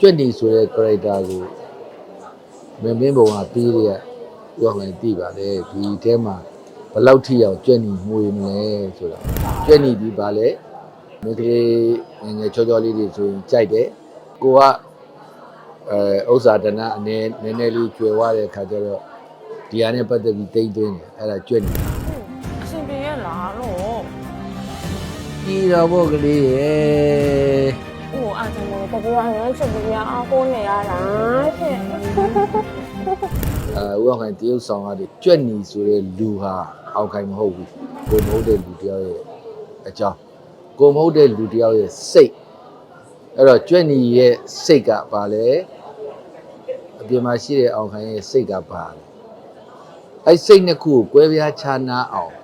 ကျွတ်နီဆိုတဲ့ character ကိုမင်းမင်းဘုံကပြီးရဥအောင်လည်းသိပါတယ်ဒီထဲမှာဘယ်လောက်ထိအောင်ကျွတ်နီမှုရမလဲဆိုတာကျွတ်နီဒီပါလေမိကလေးငယ်ငယ်ချောချောလေးတွေဆိုရင်ကြိုက်တယ်ကိုကအဲဥစ္စာဒနာအနေနည်းနည်းလေးကျွယ်ဝတဲ့ခါကျတော့ဒီဟာနဲ့ပတ်သက်ပြီးတိမ့်သွင်းတယ်အဲ့ဒါကျွတ်နီအရှင်ပြေရဲ့လားလို့ဒီတော့ဘုတ်ကလေးရဲ့ ဟိုအားကြောင့်မို့တကူရငန်းချက်ပြရအားကိုးနေရတာဖြစ်အဲဥအောင်ခိုင်တရုတ်ဆောင်ရတယ်ကြွက်နီဆိုတဲ့လူဟာအောင်ခိုင်မဟုတ်ဘူးကိုမဟုတ်တဲ့လူတယောက်ရဲ့အကြောင်းကိုမဟုတ်တဲ့လူတယောက်ရဲ့စိတ်အဲ့တော့ကြွက်နီရဲ့စိတ်ကဘာလဲအပြင်မှာရှိတဲ့အောင်ခိုင်ရဲ့စိတ်ကဘာလဲအဲ့စိတ်နှစ်ခုကိုကွဲပြားခြားနားအောင်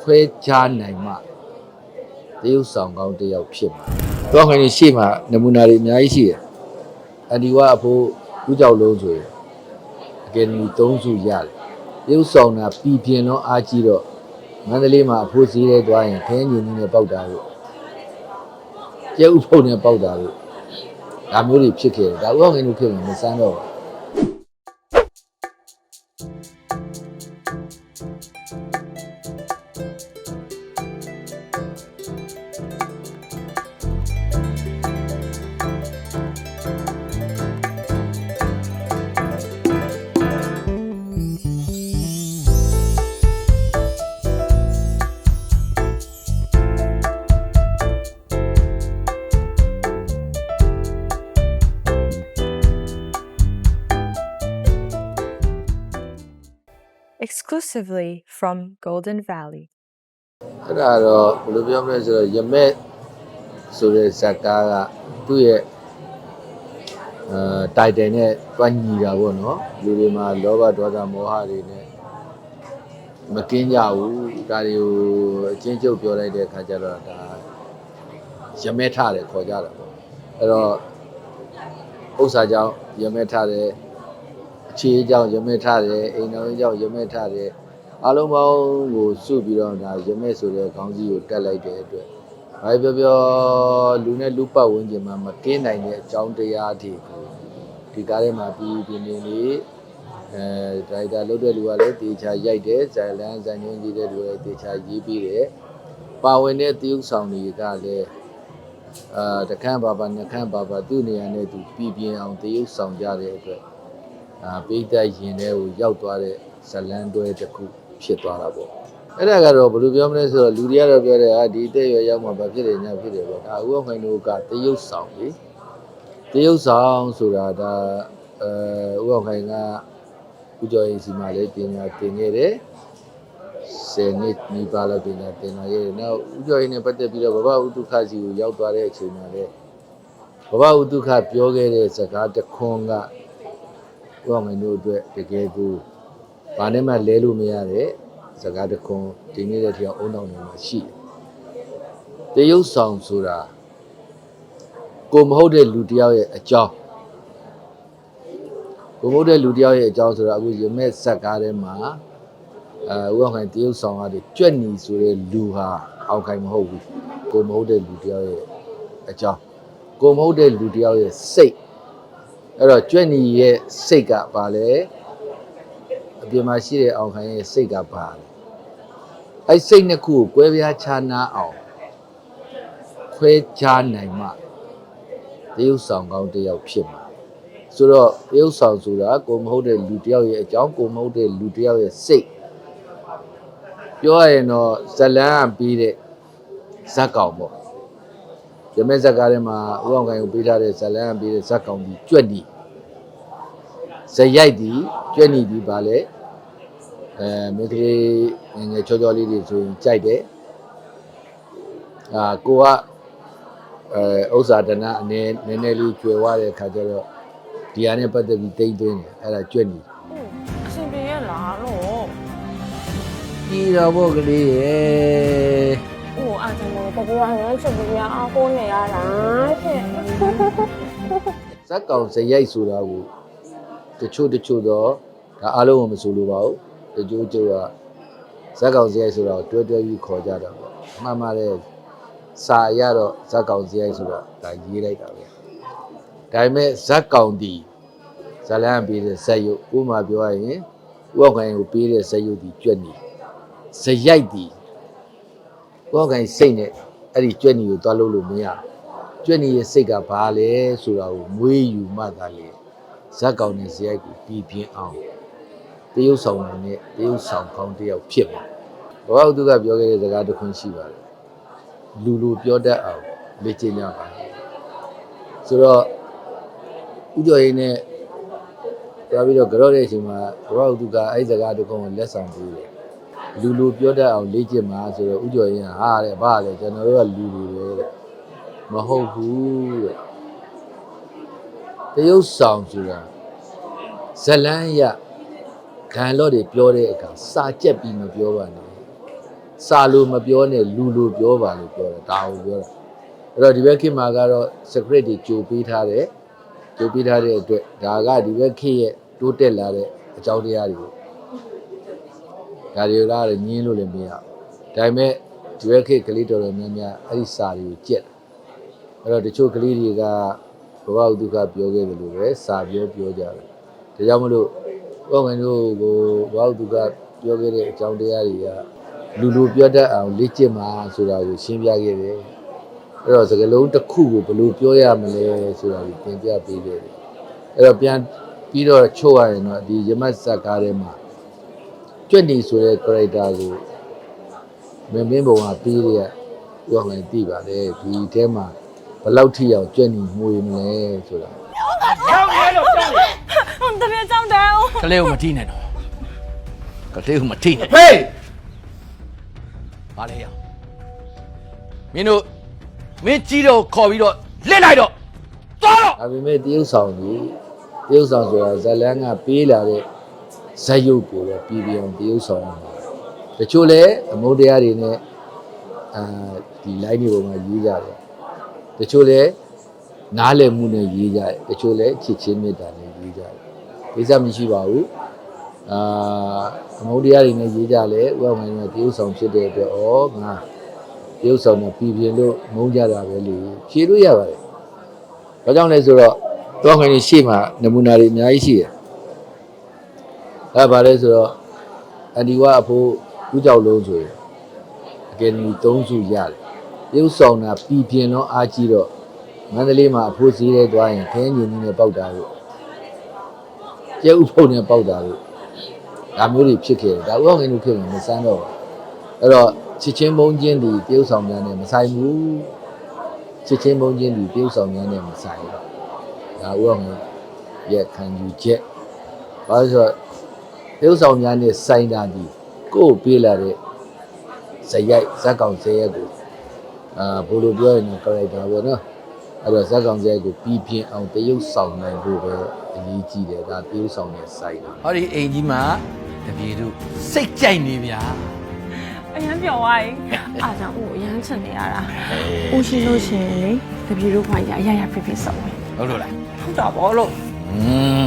ခွဲခြားနိုင်မှတရုတ်ဆောင်ကောင်းတစ်ယောက်ဖြစ်မှာ တော့ခိုင်ရှေ့မှာနမူနာတွေအများကြီးရှိတယ်အဒီကအဖိုးဦးကြောက်လုံးဆိုရင်အကယ်ဒမီ၃စုရတယ်ရုပ်ဆောင်တာပြည်ပြင်းတော့အားကြီးတော့မန္တလေးမှာအဖိုးစည်းရဲသွားရင်ခင်းညီနီနဲ့ပေါက်တာလို့ကျဲဥဖုတ်နဲ့ပေါက်တာလို့ဒါမျိုးတွေဖြစ်ခဲ့တယ်ဒါဥအောင်ငင်းတို့ဖြစ်မှာမစမ်းတော့ဘူး exclusively from Golden Valley. အဲ့ဒါတော့ဘယ်လိုပြောမလဲဆိုတော့ယမက်ဆိုတဲ့ဇာတ်ကားကသူ့ရဲ့အဲတိုင်တယ်နဲ့တွန်းညီတာပေါ့နော်လူတွေမှာလောဘဒေါသမောဟတွေနဲ့မကင်းကြဘူးဒါတွေကိုအချင်းချုပ်ပြောလိုက်တဲ့အခါကျတော့ဒါယမက်ထတယ်ခေါ်ကြတာပေါ့အဲ့တော့ဥစ္စာကြောင့်ယမက်ထတယ်အခြေအကြောင်းယမက်ထတယ်အိမ်တော်ကြောင့်ယမက်ထတယ် အားလုံးပေါင်းကိုစုပြီးတော့ဒါရမဲ့ဆိုတဲ့ခေါင်းစည်းကိုတက်လိုက်တဲ့အတွက်ဘာပဲပြောပြောလူနဲ့လူပတ်ဝန်းကျင်မှာမကင်းနိုင်တဲ့အကြောင်းတရားတွေကိုဒီကားထဲမှာပြီးပြင်းပြင်းလေးအဲဒရိုက်တာလုပ်တဲ့လူကလည်းတေချာရိုက်တယ်ဇာလန်ဇန်ညွန်းကြီးတဲ့လူကလည်းတေချာရေးပြီးတယ်ပါဝင်တဲ့တရုပ်ဆောင်တွေကလည်းအာတခန့်ပါပါနှခန့်ပါပါသူ့နေရာနဲ့သူပြည်ပြင်းအောင်တရုပ်ဆောင်ကြတဲ့အတွက်အာပိတ်သက်ရင်ထဲကိုရောက်သွားတဲ့ဇလန်းတွဲတစ်ခု ဖြစ်သွားတာပေါ့အဲ့ဒါကတော့ဘယ်လိုပြောမလဲဆိုတော့လူတွေကတော့ပြောတယ်ဟာဒီတဲ့ရွယ်ရောက်မှဘာဖြစ်တယ်ညာဖြစ်တယ်ပေါ့ဒါဥအောင်ခိုင်တို့ကတရုပ်ဆောင်လေတရုပ်ဆောင်ဆိုတာဒါအဲဥအောင်ခိုင်ကဥကျော်ရင်စီမှာလည်းပညာသင်ခဲ့တယ်ဆယ်နှစ်နီးပါးလောက်ပညာသင်လာခဲ့တယ်နောက်ဥကျော်ရင်နဲ့ပတ်သက်ပြီးတော့ဘဘဥဒုက္ခစီကိုရောက်သွားတဲ့အချိန်မှာလည်းဘဘဥဒုက္ခပြောခဲ့တဲ့စကားတစ်ခွန်းကဥအောင်မင်းတို့အတွက်တကယ်ကို ဘာနဲ့မှလဲလို့မရတဲ့စကားတစ်ခွန်းဒီနေ့တဲ့တရားအုံနောက်နေမှာရှိတယ်။တရုပ်ဆောင်ဆိုတာကိုမဟုတ်တဲ့လူတစ်ယောက်ရဲ့အကြောင်းကိုမဟုတ်တဲ့လူတစ်ယောက်ရဲ့အကြောင်းဆိုတာအခုရမဲ့ဇက်ကားထဲမှာအဲဥအောင်ခိုင်တရုပ်ဆောင်ရတယ်ကြွက်နီဆိုတဲ့လူဟာအောင်ခိုင်မဟုတ်ဘူးကိုမဟုတ်တဲ့လူတစ်ယောက်ရဲ့အကြောင်းကိုမဟုတ်တဲ့လူတစ်ယောက်ရဲ့စိတ်အဲ့တော့ကျွဲ့နီရဲ့စိတ်ကဘာလဲ အပြင်မှာရှိတဲ့အောင်ခိုင်ရဲ့စိတ်ကဘာလဲအဲ့စိတ်နှစ်ခုကိုကွဲပြားခြားနားအောင်ခွဲခြားနိုင်မှတရုပ်ဆောင်ကောင်းတစ်ယောက်ဖြစ်မှာဆိုတော့တရုပ်ဆောင်ဆိုတာကိုမဟုတ်တဲ့လူတစ်ယောက်ရဲ့အကြောင်းကိုမဟုတ်တဲ့လူတစ်ယောက်ရဲ့စိတ်ပြောရရင်တော့ဇလန်းကပြီးတဲ့ဇက်ကောင်ပေါ့ရမဲဇက်ကားထဲမှာဥအောင်ကိုင်ကိုပေးထားတဲ့ဇလန်းကပေးတဲ့ဇက်ကောင်ကြီးကြွက်နီ ဇရိုက်ဒီကြွက်နီဒီပါလေအဲမိကလေးငယ်ငယ်ချောချောလေးတွေဆိုရင်ကြိုက်တယ်အာကိုကအဲဥစ္စာဒနာအနေနည်းနည်းလေးကျွယ်ဝတဲ့ခါကျတော့ဒီဟာနဲ့ပတ်သက်ပြီးတိမ့်သွင်းတယ်အဲ့ဒါကြွက်နီအရှင်ပြေရဲ့လားလို့ဒီတော့ဘုတ်ကလေးရဲ့ဟိုအားကြောင့်မို့တကူရငန်းချက်ပြရအားကိုးနေရတာဖြစ်ဇက်ကောင်ဇရိုက်ဆိုတာကို တချို့တချို့တော့ဒါအားလုံးကိုမဆိုလိုပါဘူးတချို့တချို့ကဇက်ကောင်ဇရိုက်ဆိုတာကိုတွဲတွဲပြီးခေါ်ကြတာပေါ့မှန်ပါတယ်စာရတော့ဇက်ကောင်ဇရိုက်ဆိုတာဒါရေးလိုက်တာပဲဒါပေမဲ့ဇက်ကောင်တီဇလန်ပေးတဲ့ဇက်ရုပ်ဥပမာပြောရရင်ဥပခိုင်ကိုပေးတဲ့ဇက်ရုပ်ဒီကြွက်နေဇရိုက်ဒီဥပခိုင်စိတ်နဲ့အဲ့ဒီကြွက်နေကိုသွားလို့လို့မရကြွက်နေရဲ့စိတ်ကဘာလဲဆိုတာကိုမွေးယူမှသာလေ ဇက်ကောင်နဲ့ဇရိုက်ကိုပြီးပြင်းအောင်တရုပ်ဆောင်နိုင်တဲ့တရုပ်ဆောင်ကောင်းတစ်ယောက်ဖြစ်ပါဘောဟုတ်သူကပြောခဲ့တဲ့စကားတစ်ခွန်းရှိပါတယ်လူလူပြောတတ်အောင်လေ့ကျင့်ကြပါဆိုတော့ဥကြော်ရင်းနဲ့သွားပြီးတော့ကြော့တဲ့အချိန်မှာဘောဟုတ်သူကအဲ့ဒီစကားတစ်ခွန်းကိုလက်ဆောင်ပေးတယ်လူလူပြောတတ်အောင်လေ့ကျင့်ပါဆိုတော့ဥကြော်ရင်းကဟာတဲ့ဘာလဲကျွန်တော်တို့ကလူလူပဲတဲ့မဟုတ်ဘူးတဲ့ တရုပ်ဆောင်ဆိုတာဇလန်းရဒန်လော့တွေပြောတဲ့အခါစာကြက်ပြီးမပြောပါနဲ့စာလိုမပြောနဲ့လူလိုပြောပါလို့ပြောတာဒါကိုပြောတာအဲ့တော့ဒီဘက်ခေတ်မှာကတော့ script တွေကြိုပေးထားတယ်ကြိုပေးထားတဲ့အတွက်ဒါကဒီဘက်ခေတ်ရဲ့တိုးတက်လာတဲ့အကြောင်းတရားတွေကိုဒါတွေကလည်းညင်းလို့လည်းမရဘူးဒါပေမဲ့ဒီဘက်ခေတ်ကလေးတော်တော်များများအဲ့ဒီစာတွေကိုကြက်တယ်အဲ့တော့တချို့ကလေးတွေက ဘဝဥဒုက္ခပြောခဲ့တယ်လို့ပဲစာပြောပြောကြတယ်ဒါကြောင့်မလို့ဘောင်ငယ်တို့ကိုဘဝဥဒုက္ခပြောခဲ့တဲ့အကြောင်းတရားတွေကလူလူပြောတတ်အောင်လေ့ကျင့်ပါဆိုတာကိုရှင်းပြခဲ့တယ်အဲ့တော့စကလုံးတစ်ခုကိုဘယ်လိုပြောရမလဲဆိုတာကိုသင်ပြပေးခဲ့တယ်အဲ့တော့ပြန်ပြီးတော့ချို့ရရင်တော့ဒီရမတ်ဇက်ကားထဲမှာကျွတ်နေဆိုတဲ့ character ကိုမင်းမင်းဘုံကပြီးရပြောမှသိပါတယ်ဒီထဲမှာ ဘလောက်ထိအောင်ကြွက်ညီငွေမလဲဆိုတာရောက်ရဲတော့ကြောက်လေဟွန်းတပြေကြောင်းတယ်ကလေးကိုမထိနဲ့တော့ကလေးကိုမထိနဲ့ဟေးဘာလဲရမင်းတို့မင်းကြီးတော့ခေါ်ပြီးတော့လက်လိုက်တော့သွားတော့ဒါပေမဲ့တရုတ်ဆောင်ကြီးတရုတ်ဆောင်ဆိုတာဇလန်းကပေးလာတဲ့ဇက်ရုပ်ကိုလည်းပြည်ပြောင်းတရုတ်ဆောင်တချို့လဲအမုန်းတရားတွေနဲ့အာဒီ line တွေပေါ်မှာရေးကြတယ် တချို့လည်းနားလည်မှုနဲ့ရေးကြတယ်တချို့လည်းချစ်ချင်းမေတ္တာနဲ့ရေးကြတယ်ကိစ္စမရှိပါဘူးအာအမုန်းတရားတွေနဲ့ရေးကြလဲဥပမာကတရုပ်ဆောင်ဖြစ်တဲ့အတွက်ဩငါတရုပ်ဆောင်နဲ့ပြည်ပြင်းလို့မုန်းကြတာပဲလေဖြေလို့ရပါတယ်။ဘာကြောင့်လဲဆိုတော့တောခိုင်ကြီးရှေ့မှာနမူနာတွေအများကြီးရှိတယ်။အဲဘာလဲဆိုတော့အန်ဒီဝါအဖိုးဦးကြောက်လုံးဆိုရင်အကယ်ဒမီ၃စုရတယ်။ ရုပ်ဆောင်တာပြည်ပြင်းတော့အားကြီးတော့မန္တလေးမှာအဖိုးစည်းရဲသွားရင်ခင်းညင်ကြီးနဲ့ပေါက်တာလို့ကျဲဥဖုံနဲ့ပေါက်တာလို့ဒါမျိုးတွေဖြစ်ခဲ့တယ်။ဒါဥအောင်ငင်းတို့ဖြစ်မှာမစမ်းတော့ဘူး။အဲ့တော့ချစ်ချင်းမုန်းချင်းဒီတရုပ်ဆောင်များနဲ့မဆိုင်ဘူး။ချစ်ချင်းမုန်းချင်းဒီပြုဆောင်များနဲ့မဆိုင်ဘူး။ဒါဥအောင်ရဲ့ခံယူချက်။ဘာလို့ဆိုတော့ပြုဆောင်များနဲ့ဆိုင်တာဒီကိုယ်ပေးလာတဲ့ဇရိုက်ဇက်ကောင်ဇရက်ကို အာဘို့လိုပြောရင်တော့ character ပေါ့နော်။အဲ့တော့ဇက်ကောင်ဇရက်ကိုပြီးပြင်းအောင်တရုပ်ဆောင်နိုင်ဖို့ပဲအရေးကြီးတယ်ဒါတရုပ်ဆောင်နဲ့ဆိုင်တာဟောဒီအိမ်ကြီးမှာတပြေတို့စိတ်ကြိုက်နေဗျာအရင်ပြောသွားရင်အားကြောင့်ဦးအရန်ချင်နေရတာဦးရှိလို့ရှိရင်လေတပြေတို့ခွာရရရပြပြစောက်မယ်ဟုတ်လို့လားဟုတ်တာဘောလို့อืม